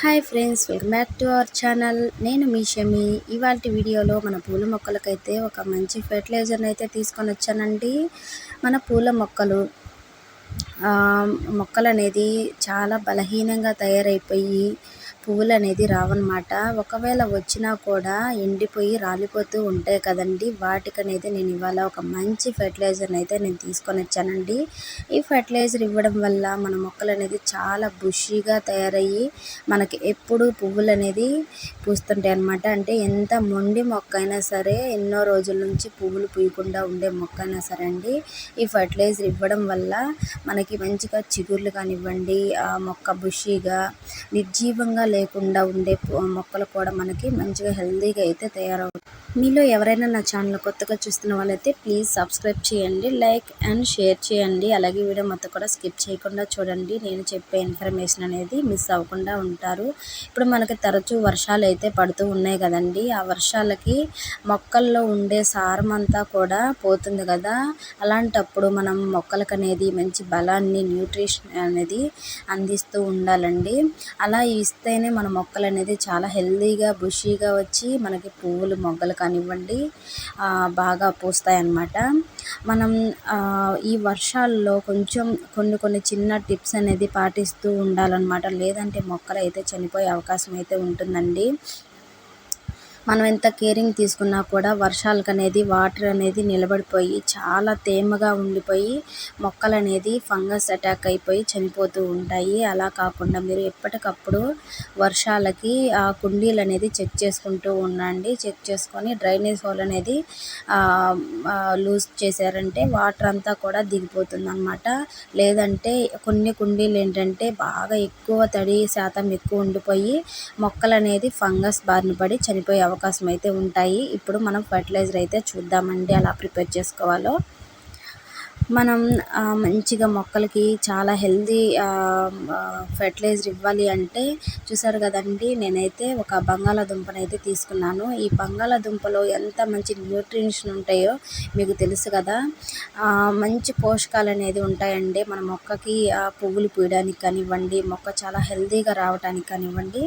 Hi friends welcome back to our channel నేను మీ షమి. ఇవాళ వీడియోలో మన పూల మొక్కలకైతే ఒక మంచి ఫెర్టిలైజర్ని అయితే తీసుకొని వచ్చానండి. మన పూల మొక్కలు మొక్కలు అనేది చాలా బలహీనంగా తయారైపోయి పువ్వులు అనేది రావన్నమాట. ఒకవేళ వచ్చినా కూడా ఎండిపోయి రాలిపోతూ ఉంటాయి కదండి. వాటికి అనేది నేను ఇవాళ ఒక మంచి ఫెర్టిలైజర్ని అయితే నేను తీసుకొని వచ్చానండి. ఈ ఫెర్టిలైజర్ ఇవ్వడం వల్ల మన మొక్కలు అనేది చాలా బుషీగా తయారయ్యి మనకి ఎప్పుడు పువ్వులు అనేది పూస్తుంటాయి అనమాట అంటే ఎంత మొండి మొక్క అయినా సరే ఎన్నో రోజుల నుంచి పువ్వులు పూయకుండా ఉండే మొక్క అయినా సరే అండి ఈ ఫర్టిలైజర్ ఇవ్వడం వల్ల మనకి మంచిగా చిగుర్లు కానివ్వండి ఆ మొక్క బుషీగా నిర్జీవంగా లేకుండా ఉండే మొక్కలు కూడా మనకి మంచిగా హెల్తీగా అయితే తయారవుతాయి. మీలో ఎవరైనా నా ఛానల్ కొత్తగా చూస్తున్న వాళ్ళైతే ప్లీజ్ సబ్స్క్రైబ్ చేయండి లైక్ అండ్ షేర్ చేయండి. అలాగే వీడియో మొత్తం కూడా స్కిప్ చేయకుండా చూడండి. నేను చెప్పే ఇన్ఫర్మేషన్ అనేది మిస్ అవ్వకుండా ఉంటారు. ఇప్పుడు మనకి తరచూ వర్షాలు అయితే పడుతూ ఉన్నాయి కదండి. ఆ వర్షాలకి మొక్కల్లో ఉండే సారం అంతా కూడా పోతుంది కదా. అలాంటప్పుడు మనం మొక్కలకు అనేది మంచి బలాన్ని న్యూట్రిషన్ అనేది అందిస్తూ ఉండాలండి. అలా ఇస్తే ఇస్తేనే మన మొక్కలు అనేది చాలా హెల్తీగా బుషీగా వచ్చి మనకి పువ్వులు మొగ్గలు కానివ్వండి బాగా పూస్తాయి అన్నమాట మనం ఈ వర్షాల్లో కొంచెం కొన్ని కొన్ని చిన్న టిప్స్ అనేది పాటిస్తూ ఉండాలన్నమాట. లేదంటే మొక్కలు అయితే చనిపోయే అవకాశం అయితే ఉంటుందండి. మనం ఎంత కేరింగ్ తీసుకున్నా కూడా వర్షాలకు అనేది వాటర్ అనేది నిలబడిపోయి చాలా తేమగా ఉండిపోయి మొక్కలు అనేది ఫంగస్ అటాక్ అయిపోయి చనిపోతూ ఉంటాయి. అలా కాకుండా మీరు ఎప్పటికప్పుడు వర్షాలకి ఆ కుండీలు అనేది చెక్ చేసుకుంటూ ఉండండి. చెక్ చేసుకొని డ్రైనేజ్ హోల్ అనేది లూజ్ చేశారంటే వాటర్ అంతా కూడా దిగిపోతుంది అనమాట లేదంటే కొన్ని కుండీలు ఏంటంటే బాగా ఎక్కువ తడి శాతం ఎక్కువ ఉండిపోయి మొక్కలు అనేది ఫంగస్ బారిన పడి చనిపోయే అవకాశం అవకాశం అయితే ఉంటాయి. ఇప్పుడు మనం ఫర్టిలైజర్ అయితే చూద్దామండి అలా ప్రిపేర్ చేసుకోవాలో. మనం మంచిగా మొక్కలకి చాలా హెల్దీ ఫెర్టిలైజర్ ఇవ్వాలి అంటే చూసారు కదండి నేనైతే ఒక బంగాళాదుంపను అయితే తీసుకున్నాను. ఈ బంగాళాదుంపలో ఎంత మంచి న్యూట్రిషన్ ఉంటాయో మీకు తెలుసు కదా. మంచి పోషకాలు అనేది ఉంటాయండి. మన మొక్కకి పువ్వులు పూయడానికి కానివ్వండి మొక్క చాలా హెల్దీగా రావడానికి కానివ్వండి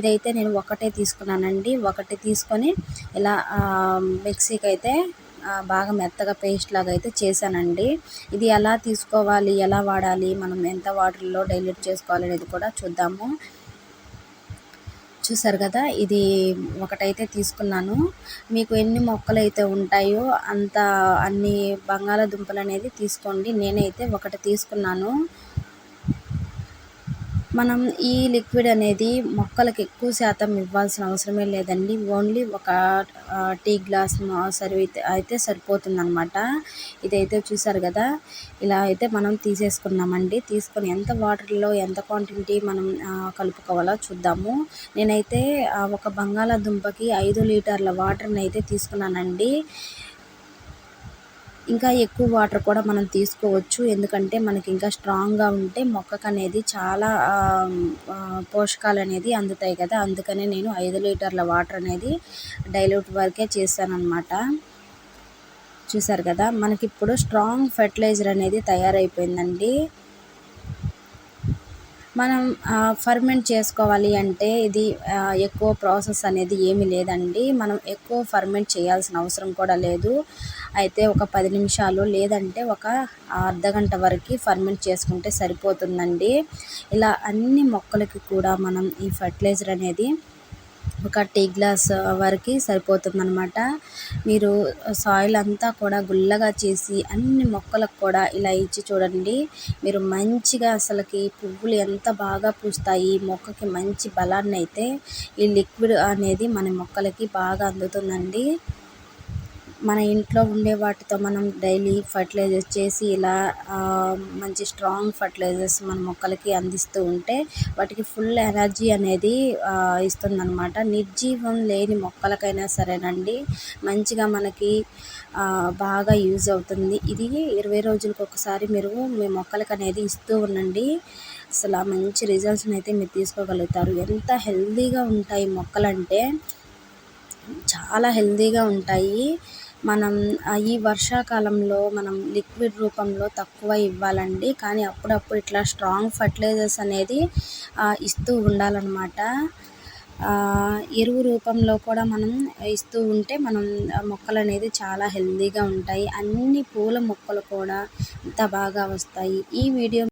ఇదైతే నేను ఒకటే తీసుకున్నానండి. ఒకటి తీసుకొని ఇలా మిక్సీకి అయితే బాగా మెత్తగా పేస్ట్ లాగా అయితే చేశానండి. ఇది ఎలా తీసుకోవాలి ఎలా వాడాలి మనం ఎంత వాటర్లో డైల్యూట్ చేసుకోవాలి అనేది కూడా చూద్దాము. చూసారు కదా ఇది ఒకటైతే తీసుకున్నాను. మీకు ఎన్ని మొక్కలు అయితే ఉంటాయో అంత అన్ని బంగాళాదుంపలు అనేది తీసుకోండి. నేనైతే ఒకటి తీసుకున్నాను. మనం ఈ లిక్విడ్ అనేది మొక్కలకు ఎక్కువ శాతం ఇవ్వాల్సిన అవసరమే లేదండి. ఓన్లీ ఒక టీ గ్లాస్ సరి అయితే సరిపోతుందన్నమాట. ఇదైతే చూసారు కదా ఇలా అయితే మనం తీసేసుకున్నామండి. తీసుకొని ఎంత వాటర్లో ఎంత క్వాంటిటీ మనం కలుపుకోవాలో చూద్దాము. నేనైతే ఒక బంగాళాదుంపకి ఐదు లీటర్ల వాటర్ని అయితే తీసుకున్నానండి. ఇంకా ఎక్కువ వాటర్ కూడా మనం తీసుకోవచ్చు. ఎందుకంటే మనకి ఇంకా స్ట్రాంగ్గా ఉంటే మొక్కకు అనేది చాలా పోషకాలు అనేది అందుతాయి కదా. అందుకనే నేను ఐదు లీటర్ల వాటర్ అనేది డైల్యూట్ వరకే చేశాను చూసారు కదా? మనకి ఇప్పుడు స్ట్రాంగ్ ఫెర్టిలైజర్ అనేది తయారైపోయిందండి. మనం ఫర్మెంట్ చేసుకోవాలి అంటే ఇది ఎక్కువ ప్రాసెస్ అనేది ఏమీ లేదండి. మనం ఎక్కువ ఫర్మెంట్ చేయాల్సిన అవసరం కూడా లేదు. అయితే ఒక పది నిమిషాలు లేదంటే ఒక అర్ధ గంట వరకు ఫర్మెంట్ చేసుకుంటే సరిపోతుందండి. ఇలా అన్ని మొక్కలకి కూడా మనం ఈ ఫర్టిలైజర్ అనేది ఒక టీ గ్లాస్ వరకు సరిపోతుందనమాట మీరు సాయిల్ అంతా కూడా గుల్లగా చేసి అన్ని మొక్కలకు కూడా ఇలా ఇచ్చి చూడండి. మీరు మంచిగా అసలుకి పువ్వులు ఎంత బాగా పూస్తాయి మొక్కకి మంచి బలాన్ని అయితే ఈ లిక్విడ్ అనేది మన మొక్కలకి బాగా అందుతుందండి. మన ఇంట్లో ఉండే వాటితో మనం డైలీ ఫర్టిలైజర్స్ చేసి ఇలా మంచి స్ట్రాంగ్ ఫర్టిలైజర్స్ మన మొక్కలకి అందిస్తూ ఉంటే వాటికి ఫుల్ ఎనర్జీ అనేది ఇస్తుందన్నమాట. నిర్జీవం లేని మొక్కలకైనా సరేనండి. మంచిగా మనకి బాగా యూజ్ అవుతుంది. ఇది ఇరవై రోజులకు ఒకసారి మీరు మీ మొక్కలకు అనేది ఇస్తూ ఉండండి. అసలు మంచి రిజల్ట్స్ని అయితే మీరు తీసుకోగలుగుతారు. ఎంత హెల్తీగా ఉంటాయి మొక్కలంటే చాలా హెల్తీగా ఉంటాయి. మనం ఈ వర్షాకాలంలో మనం లిక్విడ్ రూపంలో తక్కువ ఇవ్వాలండి. కానీ అప్పుడప్పుడు ఇట్లా స్ట్రాంగ్ ఫర్టిలైజర్స్ అనేది ఇస్తూ ఉండాలన్నమాట. ఎరువు రూపంలో కూడా మనం ఇస్తూ ఉంటే మనం మొక్కలు అనేది చాలా హెల్దీగా ఉంటాయి. అన్ని పూల మొక్కలు కూడా ఇంత బాగా వస్తాయి. ఈ వీడియో